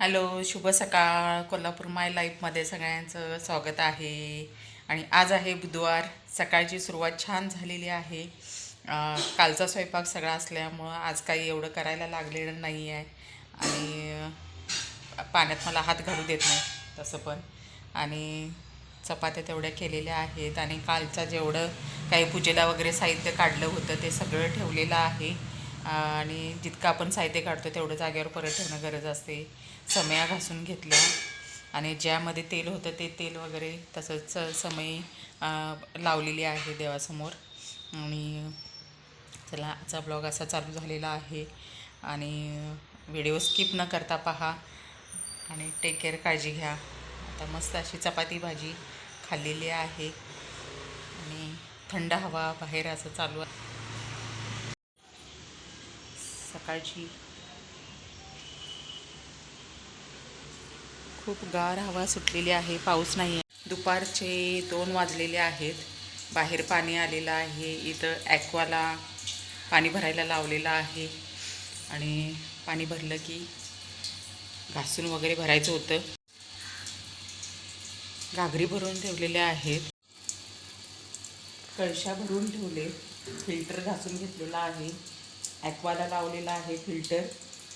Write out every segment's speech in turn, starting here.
Hello शुभ सकाळ. कोल्हापूर माय लाईफमध्ये सगळ्यांचं स्वागत आहे. आणि आज आहे बुधवार. सकाळची सुरुवात छान झालेली आहे. कालचा स्वयंपाक सगळा असल्यामुळं आज काही एवढं करायला लागलेलं नाही आहे. आणि पाण्यात मला हात घालू देत नाही तसं पण. आणि चपात्या तेवढ्या केलेल्या आहेत. आणि कालचा जेवढं काही पूजेला वगैरे साहित्य काढलं होतं ते सगळं ठेवलेलं आहे. आणि जितकं आपण साहित्य काढतो तेवढं जागेवर परत ठेवणं गरज असते. समया घासून घेतल्या आणि ज्यामध्ये तेल होतं ते तेल वगैरे तसंच समई लावलेली आहे देवासमोर. आणि चला आजचा ब्लॉग असा चालू झालेला आहे. आणि व्हिडिओ स्किप न करता पहा आणि टेक केअर काळजी घ्या. आता मस्त अशी चपाती भाजी खाल्लेली आहे. आणि थंड हवा बाहेर असं चालू आहे. सकाळची. खूप गार हवा सुटलेली आहे पाऊस नाही आहे दुपारचे दोन वाजलेले आहेत. बाहेर पाणी आलेलं आहे इथं ॲक्वाला पाणी भरायला लावलेलं आहे आणि पाणी भरलं की घासून वगैरे भरायचं होतं. घागरी भरून ठेवलेल्या आहेत. कळशा भरून ठेवले फिल्टर घासून घेतलेला आहे. ॲक्वाला लावलेला आहे फिल्टर.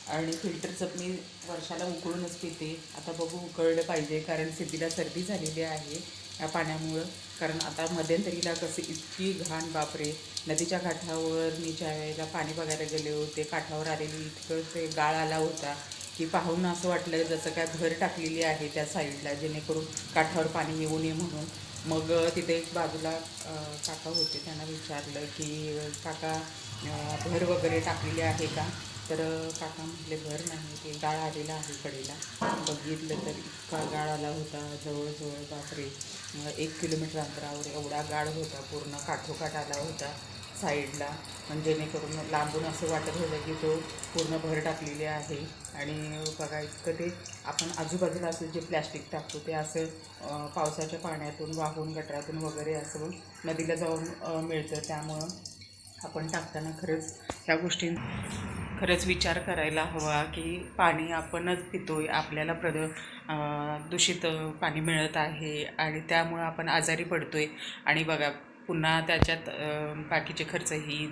आणि फिल्टरचं मी वर्षाला उकळूनच पिते. आता बघू उकळलं पाहिजे कारण सिद्धीला सर्दी झालेली आहे या पाण्यामुळं. कारण आता मध्यंतरीला कसं इतकी घाण बापरे. नदीच्या काठावर मी ज्या वेळेला पाणी बघायला गेले होते काठावर आलेली इतकं ते गाळ आला होता की पाहून असं वाटलं जसं काय घर टाकलेली आहे त्या साईडला जेणेकरून काठावर पाणी येऊ नये म्हणून. मग तिथे एक बाजूला काका होते त्यांना विचारलं की काका भर वगैरे टाकलेले आहे का? तर काका म्हटले भर नाही ते गाळ आलेला आहे कडेला. बघितलं तर इतका गाळ आला होता जवळजवळ बापरे. एक किलोमीटर अंतरावर एवढा गाळ होता पूर्ण काठोकाठ आला होता साईडला. म्हणजे जेणेकरून लांबून असं वाटत होतं की तो पूर्ण भर टाकलेली आहे. आणि बघा इतकं ते आपण आजूबाजूला असं जे प्लॅस्टिक टाकतो ते असं पावसाच्या पाण्यातून वाहून गटरातून वगैरे असं नदीला जाऊन मिळतं. त्यामुळं आपण टाकताना खरंच ह्या गोष्टी खरंच विचार करायला हवा की पाणी आपणच पितो आहे आपल्याला प्रद दूषित पाणी मिळत आहे आणि त्यामुळं आपण आजारी पडतो आहे आणि बघा पुन्हा त्याच्यात बाकीचे खर्चही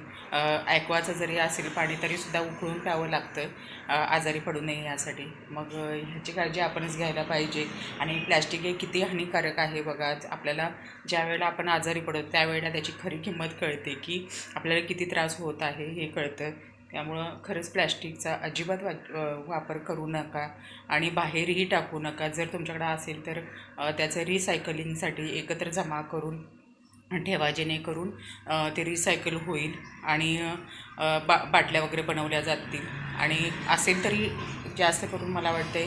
ॲक्वाचं जरी असेल पाणी तरीसुद्धा उकळून प्यावं लागतं. आजारी पडू नये यासाठी. मग ह्याची काळजी आपणच घ्यायला पाहिजे. आणि प्लॅस्टिक हे किती हानिकारक आहे बघा. आपल्याला ज्या वेळेला आपण आजारी पडतो त्यावेळेला त्याची खरी किंमत कळते की आपल्याला किती त्रास होत आहे हे कळतं. त्यामुळं खरंच प्लॅस्टिकचा अजिबात वा वापर करू नका आणि बाहेरही टाकू नका. जर तुमच्याकडे असेल तर त्याचं रिसायकलिंगसाठी एकत्र जमा करून ठेवा जेणेकरून ते रिसायकल होईल आणि बा बाटल्या वगैरे बनवल्या जातील. आणि असेल तरी जास्त करून मला वाटते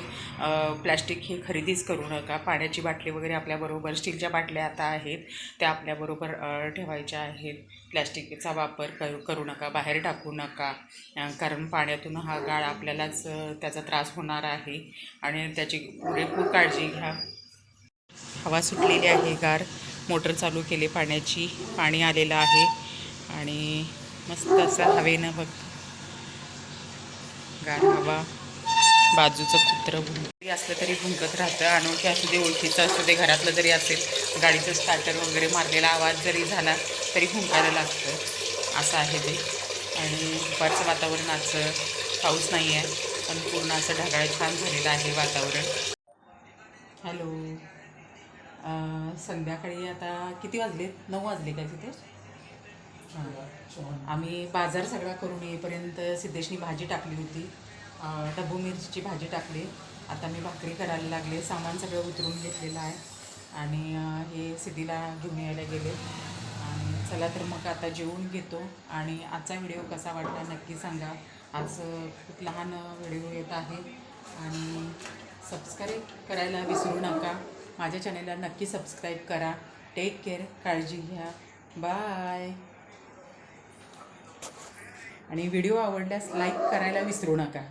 प्लॅस्टिक हे खरेदीच करू नका. पाण्याची बाटली वगैरे आपल्याबरोबर स्टीलच्या बाटल्या आता आहेत त्या आपल्याबरोबर ठेवायच्या आहेत. प्लॅस्टिकचा वापर करू करू नका बाहेर टाकू नका कारण पाण्यातून हा गाळ आपल्यालाच त्याचा त्रास होणार आहे आणि त्याची पुरेपूर काळजी घ्या. हवा सुटलेली आहे गार. मोटर चालू केली पाण्याची पाणी आलेलं आहे. आणि मस्त असं हवेनं बघ. गार हवा. बाजूचं कुत्रं भुंकरी असलं तरी भुंकत राहतं. अनोळखी असू दे ओळखीचं असू दे घरातलं जरी असेल गाडीचं स्टार्टर वगैरे मारलेला आवाज जरी झाला तरी भुंकायला लागतं. असं आहे ते. आणि दुपारचं वातावरण असं पाऊस नाही आहे पण पूर्ण असं ढगाळ छान झालेलं आहे वातावरण. हॅलो. संध्याकाळी आता किती वाजले नऊ वाजले काय तिथे? हां. आम्ही बाजार सगळा करून येईपर्यंत सिद्धेशनी भाजी टाकली होती. अं, डब्बू मिरचीची भाजी टाकली. आता मी भाकरी करायला लागले. सामान सगळं उतरून घेतलेलं आहे. आणि हे सिद्धीला घेऊन यायला गेले. आणि चला तर मग आता जेवून घेतो. आणि आजचा व्हिडिओ कसा वाटला नक्की सांगा. आज खूप लहान व्हिडिओ येत आहे. आणि सबस्क्राईब करायला विसरू नका. माझ्या चॅनेलला नक्की सबस्क्राईब करा. टेक केअर काळजी घ्या. बाय आणि व्हिडिओ आवडल्यास लाईक करायला विसरू नका.